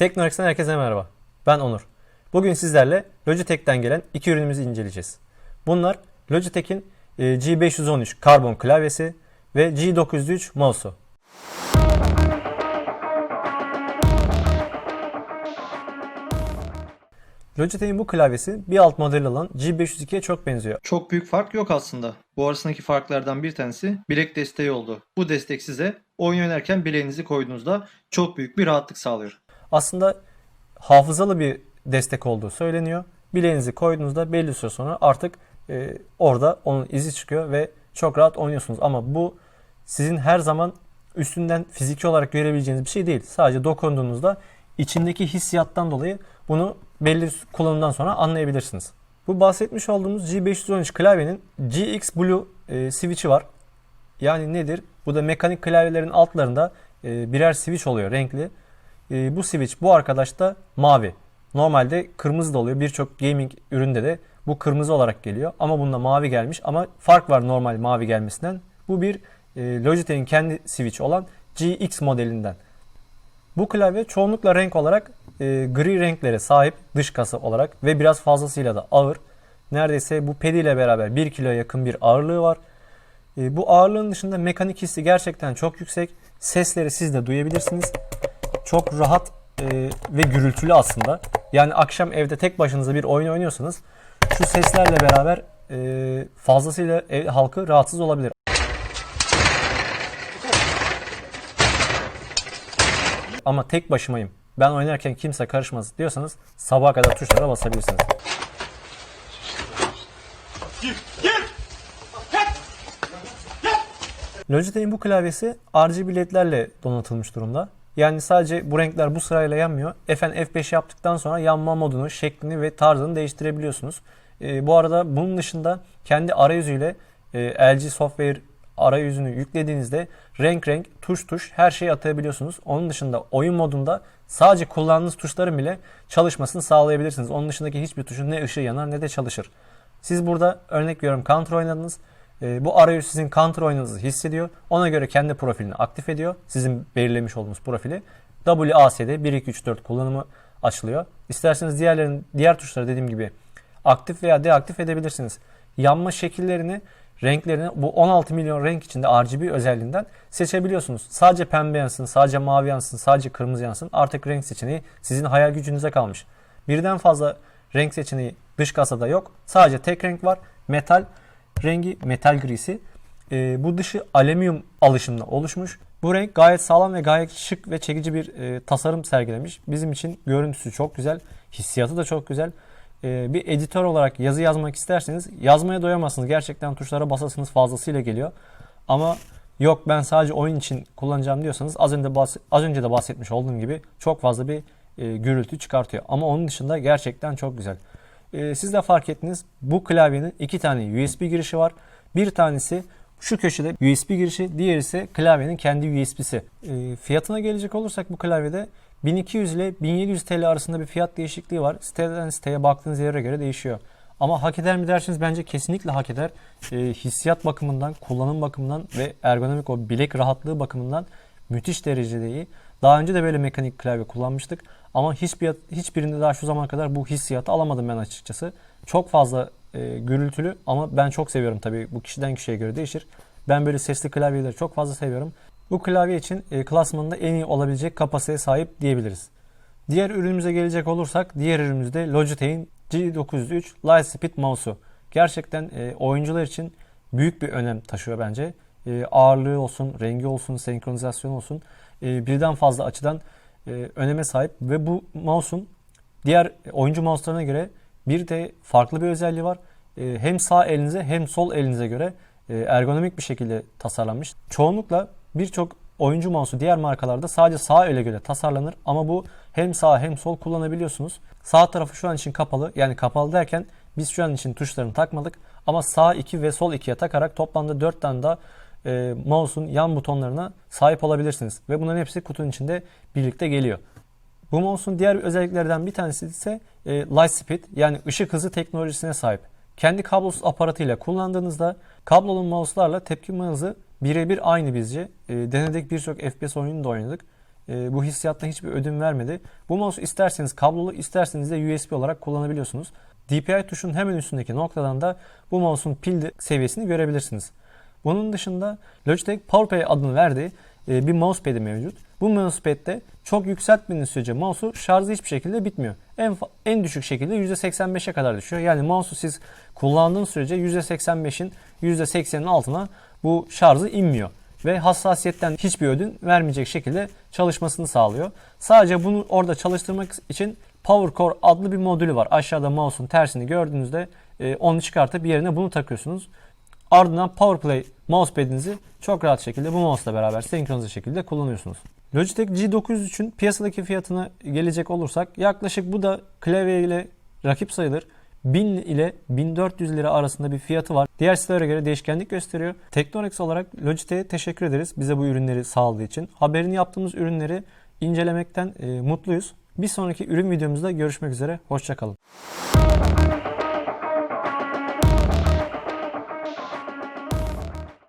Teknorex'ten herkese merhaba. Ben Onur. Bugün sizlerle Logitech'ten gelen iki ürünümüzü inceleyeceğiz. Bunlar Logitech'in e, G513 karbon klavyesi ve G903 mouse'u. Logitech'in bu klavyesi bir alt model olan G502'ye çok benziyor. Çok büyük fark yok aslında. Bu arasındaki farklardan bir tanesi bilek desteği oldu. Bu destek size oyun oynarken bileğinizi koyduğunuzda çok büyük bir rahatlık sağlıyor. Aslında hafızalı bir destek olduğu söyleniyor. Bileğinizi koyduğunuzda belli süre sonra artık e, orada onun izi çıkıyor ve çok rahat oynuyorsunuz. Ama bu sizin her zaman üstünden fiziki olarak görebileceğiniz bir şey değil. Sadece dokunduğunuzda içindeki hissiyattan dolayı bunu belli kullanımdan sonra anlayabilirsiniz. Bu bahsetmiş olduğumuz G513 klavyenin GX Blue e, switch'i var. Yani nedir? Bu da mekanik klavyelerin altlarında e, birer switch oluyor renkli. E, bu switch bu arkadaş da mavi. Normalde kırmızı da oluyor. Birçok gaming üründe de bu kırmızı olarak geliyor. Ama bunda mavi gelmiş. Ama fark var normal mavi gelmesinden. Bu bir e, Logitech'in kendi switch olan GX modelinden. Bu klavye çoğunlukla renk olarak e, gri renklere sahip dış kasa olarak ve biraz fazlasıyla da ağır. Neredeyse bu pedi ile beraber 1 kiloya yakın bir ağırlığı var. E, bu ağırlığın dışında mekanik hissi gerçekten çok yüksek. Sesleri siz de duyabilirsiniz. Çok rahat e, ve gürültülü aslında. Yani akşam evde tek başınıza bir oyun oynuyorsanız şu seslerle beraber e, fazlasıyla ev halkı rahatsız olabilir. Ama tek başımayım. Ben oynarken kimse karışmaz diyorsanız sabaha kadar tuşlara basabilirsiniz. Logitech'in bu klavyesi RGB ledlerle donatılmış durumda. Yani sadece bu renkler bu sırayla yanmıyor. FN F5 yaptıktan sonra yanma modunu, şeklini ve tarzını değiştirebiliyorsunuz. Ee, bu arada bunun dışında kendi arayüzüyle e, LG Software arayüzünü yüklediğinizde renk renk, tuş tuş her şeyi atayabiliyorsunuz. Onun dışında oyun modunda sadece kullandığınız tuşların bile çalışmasını sağlayabilirsiniz. Onun dışındaki hiçbir tuşun ne ışığı yanar ne de çalışır. Siz burada örnek veriyorum counter oynadınız. Ee, bu arayüz sizin counter oynadığınızı hissediyor. Ona göre kendi profilini aktif ediyor. Sizin belirlemiş olduğunuz profili. WASD 1 2 3 4 kullanımı açılıyor. İsterseniz diğerlerin diğer tuşları dediğim gibi aktif veya deaktif edebilirsiniz. Yanma şekillerini, renklerini bu 16 milyon renk içinde RGB özelliğinden seçebiliyorsunuz. Sadece pembe yansın, sadece mavi yansın, sadece kırmızı yansın. Artık renk seçeneği sizin hayal gücünüze kalmış. Birden fazla renk seçeneği dış kasada yok. Sadece tek renk var. Metal rengi metal grisi. Ee, bu dışı alüminyum alışımla oluşmuş. Bu renk gayet sağlam ve gayet şık ve çekici bir e, tasarım sergilemiş. Bizim için görüntüsü çok güzel. Hissiyatı da çok güzel. Ee, bir editör olarak yazı yazmak isterseniz yazmaya doyamazsınız. Gerçekten tuşlara basasınız fazlasıyla geliyor. Ama yok ben sadece oyun için kullanacağım diyorsanız az önce bahs- az önce de bahsetmiş olduğum gibi çok fazla bir e, gürültü çıkartıyor. Ama onun dışında gerçekten çok güzel. E, siz de fark ettiniz bu klavyenin iki tane USB girişi var. Bir tanesi şu köşede USB girişi, diğeri ise klavyenin kendi USB'si. E, fiyatına gelecek olursak bu klavyede 1200 ile 1700 TL arasında bir fiyat değişikliği var. Siteden siteye baktığınız yere göre değişiyor. Ama hak eder mi derseniz bence kesinlikle hak eder. E, hissiyat bakımından, kullanım bakımından ve ergonomik o bilek rahatlığı bakımından müthiş derecede iyi. Daha önce de böyle mekanik klavye kullanmıştık. Ama hiçbir, hiçbirinde daha şu zamana kadar bu hissiyatı alamadım ben açıkçası. Çok fazla e, gürültülü ama ben çok seviyorum tabii. Bu kişiden kişiye göre değişir. Ben böyle sesli klavyeleri çok fazla seviyorum. Bu klavye için e, klasmanında en iyi olabilecek kapasiteye sahip diyebiliriz. Diğer ürünümüze gelecek olursak diğer ürünümüz de Logitech'in G903 Lightspeed Mouse'u. Gerçekten e, oyuncular için büyük bir önem taşıyor bence. E, ağırlığı olsun, rengi olsun, senkronizasyon olsun e, birden fazla açıdan e, öneme sahip ve bu mouse'un diğer oyuncu mouse'larına göre bir de farklı bir özelliği var. E, hem sağ elinize hem sol elinize göre e, ergonomik bir şekilde tasarlanmış. Çoğunlukla birçok oyuncu mouse'u diğer markalarda sadece sağ ele göre tasarlanır ama bu hem sağ hem sol kullanabiliyorsunuz. Sağ tarafı şu an için kapalı. Yani kapalı derken biz şu an için tuşlarını takmadık ama sağ 2 ve sol 2'ye takarak toplamda 4 tane daha e, mouse'un yan butonlarına sahip olabilirsiniz. Ve bunların hepsi kutunun içinde birlikte geliyor. Bu mouse'un diğer özelliklerden bir tanesi ise e, light speed yani ışık hızı teknolojisine sahip. Kendi kablosuz aparatıyla kullandığınızda kablolu mouse'larla tepkime hızı birebir aynı bizce. E, denedik birçok FPS oyununu da oynadık. e, bu hissiyatta hiçbir ödün vermedi. Bu mouse isterseniz kablolu isterseniz de USB olarak kullanabiliyorsunuz. DPI tuşunun hemen üstündeki noktadan da bu mouse'un pil seviyesini görebilirsiniz. Bunun dışında Logitech PowerPlay adını verdiği e, bir mousepad'i mevcut. Bu mousepad'de çok yükseltmediğiniz sürece mouse'u şarjı hiçbir şekilde bitmiyor. En, en düşük şekilde %85'e kadar düşüyor. Yani mouse'u siz kullandığınız sürece %85'in %80'in altına bu şarjı inmiyor. Ve hassasiyetten hiçbir ödün vermeyecek şekilde çalışmasını sağlıyor. Sadece bunu orada çalıştırmak için Power Core adlı bir modülü var. Aşağıda mouse'un tersini gördüğünüzde e, onu çıkartıp yerine bunu takıyorsunuz. Ardından PowerPlay mousepad'inizi çok rahat şekilde bu mouse'la beraber senkronize şekilde kullanıyorsunuz. Logitech G903'ün piyasadaki fiyatına gelecek olursak yaklaşık bu da klavye ile rakip sayılır. 1000 ile 1400 lira arasında bir fiyatı var. Diğer sitelere göre değişkenlik gösteriyor. Teknorex olarak Logitech'e teşekkür ederiz bize bu ürünleri sağladığı için. Haberini yaptığımız ürünleri incelemekten e, mutluyuz. Bir sonraki ürün videomuzda görüşmek üzere. Hoşçakalın.